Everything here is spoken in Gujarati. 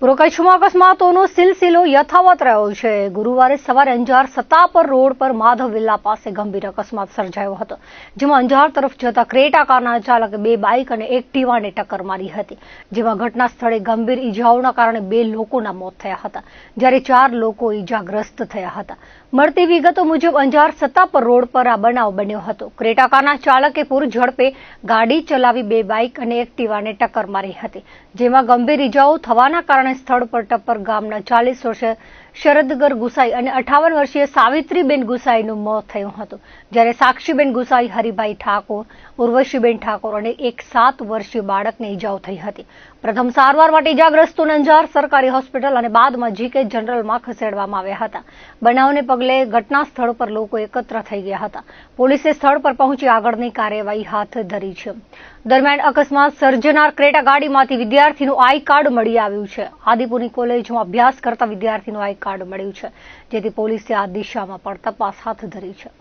પૂર્વ અકસ્માતોનો સિલસિલો યથાવત રહ્યો છે. ગુરુવારે સવારે અંજાર સત્તાપર રોડ પર માધવ વિલ્લા પાસે ગંભીર અકસ્માત સર્જાયો હતો, જેમાં અંજાર તરફ જતા ક્રેટા કારના ચાલકે બે બાઇક અને એક ટીવાને ટક્કર મારી હતી, જેમાં ઘટના સ્થળે ગંભીર ઈજાઓના કારણે બે લોકોના મોત થયા હતા, જ્યારે ચાર લોકો ઈજાગ્રસ્ત થયા હતા. મળતી વિગતો મુજબ અંજાર સત્તાપર રોડ પર આ બનાવ બન્યો હતો. ક્રેટા કારના ચાલકે પૂર ઝડપે ગાડી ચલાવી બે બાઇક અને એક ટીવાને ટક્કર મારી હતી, જેમાં ગંભીર ઈજાઓ થવાના કારણે સ્થળ પર ટપ્પર ગામના ચાલીસ વર્ષીય શરદગર ગુસાઈ અને અઠાવન વર્ષીય સાવિત્રીબેન ગુસાઈનું મોત થયું હતું. જ્યારે સાક્ષીબેન ગુસાઈ, હરિભાઈ ઠાકોર, ઉર્વશીબેન ઠાકોર અને એક સાત વર્ષીય બાળકને ઇજાઓ થઈ હતી. પ્રથમ સારવાર માટે ઇજાગ્રસ્તોને અંજાર સરકારી હોસ્પિટલ અને બાદમાં જીકે જનરલમાં ખસેડવામાં આવ્યા હતા. બનાવને પગલે ઘટના સ્થળ પર લોકો એકત્ર થઈ ગયા હતા. પોલીસે સ્થળ પર પહોંચી આગળની કાર્યવાહી હાથ ધરી છે. દરમિયાન અકસ્માત સર્જનાર ક્રેટા ગાડીમાંથી વિદ્યાર્થીનું આઈ કાર્ડ મળી આવ્યું છે. આદિપુરની કોલેજમાં અભ્યાસ કરતા વિદ્યાર્થીનું આઈ કાર્ડ મળ્યું છે. જેથી પોલીસે આ દિશામાં પણ તપાસ હાથ ધરી છે.